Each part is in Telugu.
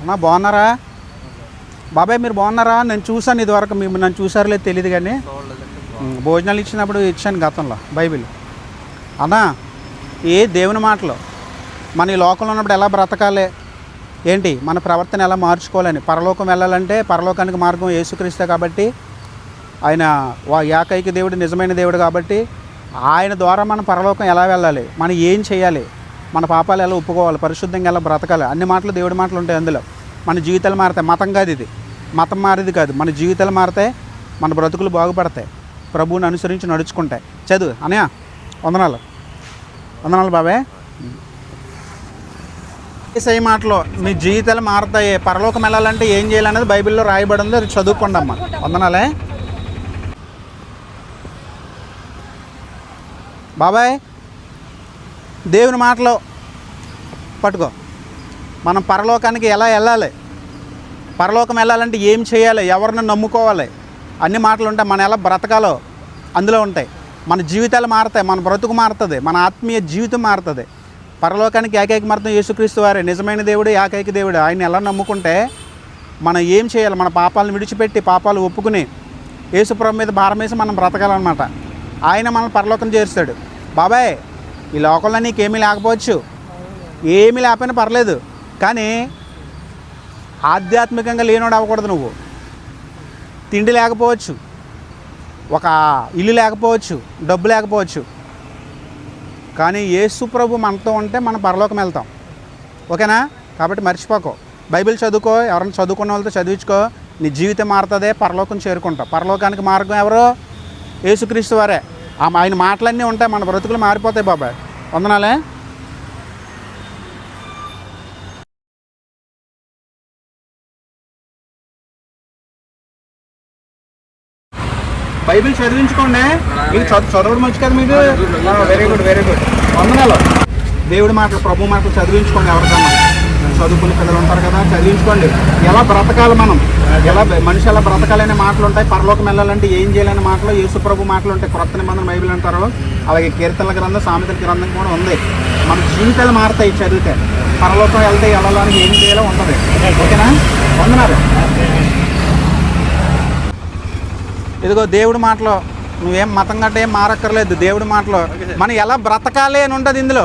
అమ్మా బాగున్నారా? బాబాయ్ మీరు బాగున్నారా? నేను చూశాను ఇదివరకు మేము నన్ను చూసారో లేదు తెలియదు కానీ. భోజనాలు ఇచ్చినప్పుడు ఇచ్చాను గతంలో బైబిల్. అన్నా ఏ దేవుని మాటలు? మన ఈ లోకంలో ఉన్నప్పుడు ఎలా బ్రతకాలి? ఏంటి? మన ప్రవర్తన ఎలా మార్చుకోవాలని? పరలోకం వెళ్ళాలంటే పరలోకానికి మార్గం యేసుక్రీస్తే కాబట్టి ఆయన వా- ఏకైక దేవుడు నిజమైన దేవుడు కాబట్టి ఆయన ద్వారా మనం పరలోకం ఎలా వెళ్ళాలి? మనం ఏం చేయాలి? మన పాపాలు ఎలా ఒప్పుకోవాలి పరిశుద్ధంగా ఎలా బ్రతకాలి అన్ని మాటలు దేవుడి మాటలు ఉంటాయి అందులో. మన జీవితాలు మారితే మతం కాదు ఇది. మతం మారేది కాదు. మన జీవితాలు మారితే మన బ్రతుకులు బాగుపడతాయి. ప్రభువుని అనుసరించి నడుచుకుంటాయి. చదువు అనయా వందనాలు. వందనాలు బాబాయ్ ఏసై మాటలో మీ జీవితాలు మారుతాయి. పరలోకం వెళ్ళాలంటే ఏం చేయాలనేది బైబిల్లో రాయబడి ఉంది అది చదువుకోండి అమ్మ. వందనాలే. బాబాయ్ దేవుని మాటలో పట్టుకో. మనం పరలోకానికి ఎలా వెళ్ళాలి? పరలోకం వెళ్ళాలంటే ఏం చేయాలి? ఎవరిని నమ్ముకోవాలి? అన్ని మాటలు ఉంటాయి. మనం ఎలా బ్రతకాలో అందులో ఉంటాయి. మన జీవితాలు మారుతాయి. మన బ్రతుకు మారుతుంది. మన ఆత్మీయ జీవితం మారుతుంది. పరలోకానికి ఏకైక మార్గం యేసుక్రీస్తు వారే. నిజమైన దేవుడు ఏకైక దేవుడు. ఆయన ఎలా నమ్ముకుంటే మనం ఏం చేయాలి? మన పాపాలను విడిచిపెట్టి పాపాలు ఒప్పుకుని యేసుప్రభు మీద భారం వేసి మనం బ్రతకాలన్నమాట. ఆయన మనల్ని పరలోకం చేరుస్తాడు. బాబాయ్ ఈ లోకంలో నీకేమీ లేకపోవచ్చు. ఏమీ లేకపోయినా పర్లేదు. కానీ ఆధ్యాత్మికంగా లేనోడు అవ్వకూడదు నువ్వు. తిండి లేకపోవచ్చు. ఒక ఇల్లు లేకపోవచ్చు. డబ్బు లేకపోవచ్చు. కానీ యేసు ప్రభు మనతో ఉంటే మనం పరలోకం వెళ్తాం. ఓకేనా? కాబట్టి మర్చిపోకో. బైబిల్ చదువుకో ఎవరైనా చదువుకున్న వాళ్ళతో చదివించుకో. నీ జీవితం మారుతుందే పరలోకం చేరుకుంటావు పరలోకానికి మార్గం ఎవరు? యేసుక్రీస్తు వారే. ఆ ఆయన మాటలన్నీ ఉంటాయి మన బ్రతుకులు మారిపోతాయి బాబాయ్. వందనాలే. బైబిల్ చదివించుకోండి. మీకు చదువు చదవడం వచ్చు కదా మీకు వెరీ గుడ్ వెరీ గుడ్ వందనాలు. దేవుడి మాటలు ప్రభు మాటలు చదివించుకోండి ఎవరికన్నా చదువుకునే పిల్లలు ఉంటారు కదా చదివించుకోండి. ఎలా బ్రతకాలి మనం? ఎలా మనిషి ఎలా బ్రతకాలనే మాటలు ఉంటాయి. పరలోకం వెళ్ళాలంటే ఏం చేయాలనే మాటలు యేసు ప్రభు మాటలు ఉంటాయి. క్రొత్త నిబంధన బైబిల్ అంటారు. అలాగే కీర్తనల గ్రంథం సామెతల గ్రంథం కూడా ఉంది. మన జీవితాలు మారుతాయి చదివితే. పరలోకం వెళ్తే వెళ్ళాలని ఏం చేయాలో ఉంటుంది. ఓకేనా? వందనాలు. ఇదిగో దేవుడి మాటలో నువ్వేం మతం గట్ట ఏం మారక్కర్లేదు దేవుడి మాటలో. మనం ఎలా బ్రతకాలి అని ఉంటుంది ఇందులో.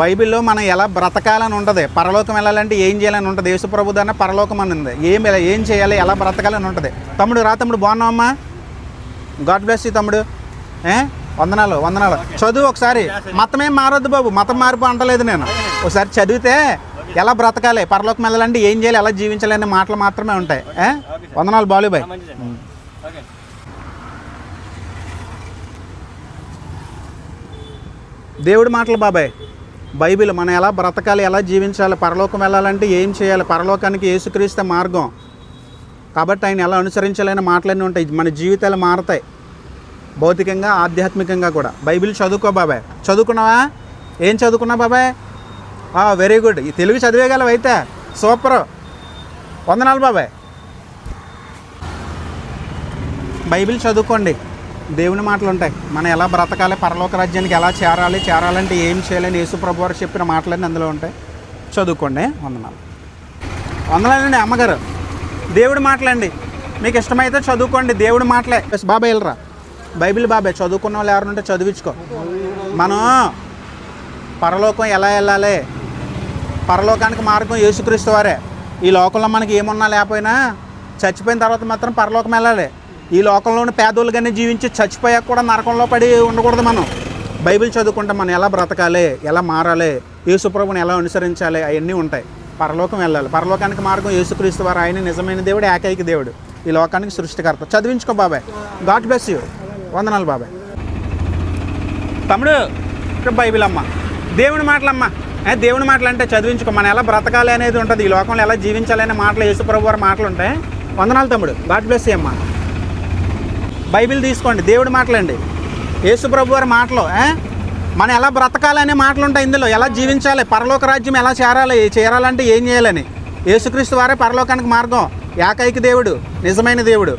బైబిల్లో మనం ఎలా బ్రతకాలని ఉంటుంది పరలోకం వెళ్ళాలంటే ఏం చేయాలని ఉంటుంది యేసుప్రభు దాన్ని పరలోకం అని ఉంది. ఏం ఏం చేయాలి ఎలా బ్రతకాలని ఉంటుంది తమ్ముడు రా తమ్ముడు బాగున్నావమ్మా? గాడ్ బ్లెస్ యూ తమ్ముడు. ఏ? వందనాలు వందనాలు. చదువు ఒకసారి. మతమేం మారద్దు మారొద్దు బాబు. మతం మారిపో అంటలేదు నేను. ఒకసారి చదివితే ఎలా బ్రతకాలి? పరలోకం వెళ్ళాలంటే ఏం చేయాలి ఎలా జీవించాలి అనే మాటలు మాత్రమే ఉంటాయి. వందనాలు బాలుబాయ్ దేవుడి మాటలు బాబాయ్. బైబిల్ మనం ఎలా బ్రతకాలి ఎలా జీవించాలి పరలోకం వెళ్ళాలంటే ఏం చేయాలి పరలోకానికి ఏసుక్రీస్తే మార్గం. కాబట్టి ఆయన ఎలా అనుసరించాలనే మాటలన్నీ ఉంటాయి. మన జీవితాలు మారతాయి. భౌతికంగా ఆధ్యాత్మికంగా కూడా. బైబిల్ చదువుకో బాబాయ్. చదువుకున్నావా? ఏం చదువుకున్నావు బాబాయ్? Very good. ఈ తెలుగు చదివేయగలవు అయితే సూపర్. వందనాలు బాబాయ్. బైబిల్ చదువుకోండి. దేవుని మాటలు ఉంటాయి మనం ఎలా బ్రతకాలి పరలోక రాజ్యానికి ఎలా చేరాలి చేరాలంటే ఏం చేయాలని యేసు ప్రభు వారు చెప్పిన మాటలన్నీ అందులో ఉంటాయి. చదువుకోండి. వందనాలు. వందనాలండి అమ్మగారు. దేవుడి మాటలండి. మీకు ఇష్టమైతే చదువుకోండి. దేవుడి మాటలే. ఎస్ బాబాయ్ వెళ్ళరా? బైబిల్ బాబాయ్ చదువుకున్న వాళ్ళు ఎవరుంటే చదివించుకో. మనం పరలోకం ఎలా వెళ్ళాలి? పరలోకానికి మార్గం యేసుక్రీస్తు వారే. ఈ లోకంలో మనకి ఏమున్నా లేకపోయినా చచ్చిపోయిన తర్వాత మాత్రం పరలోకం వెళ్ళాలి. ఈ లోకంలోని పేదోళ్ళుగానే జీవించి చచ్చిపోయాక కూడా నరకంలో పడి ఉండకూడదు మనం. బైబిల్ చదువుకుంటే మనం ఎలా బ్రతకాలి ఎలా మారాలి యేసుప్రభుని ఎలా అనుసరించాలి అవన్నీ ఉంటాయి. పరలోకం వెళ్ళాలి. పరలోకానికి మార్గం యేసుక్రీస్తు వారు. ఆయన నిజమైన దేవుడు ఏకైక దేవుడు. ఈ లోకానికి సృష్టికర్త. చదివించుకో బాబాయ్. God bless you. వందనాలు బాబాయ్. తమ్ముడు ఇక్కడ బైబిల్ అమ్మ. దేవుని మాటలమ్మ. దేవుని మాటలు అంటే చదివించుకో. మనం ఎలా బ్రతకాలి అనేది ఉంటుంది. ఈ లోకంలో ఎలా జీవించాలి అనే మాటలు యేసుప్రభు వారి మాటలు ఉంటాయి. వందనాలు తమ్ముడు. గాడ్ బ్లెస్ యూ బైబిల్ తీసుకోండి దేవుడి మాటలండి. యేసుప్రభు వారి మాటలు మనం ఎలా బ్రతకాలనే మాటలు ఉంటాయి ఇందులో. ఎలా జీవించాలి పరలోక రాజ్యం ఎలా చేరాలి చేరాలంటే ఏం చేయాలని. యేసుక్రీస్తు వారే పరలోకానికి మార్గం ఏకైక దేవుడు నిజమైన దేవుడు.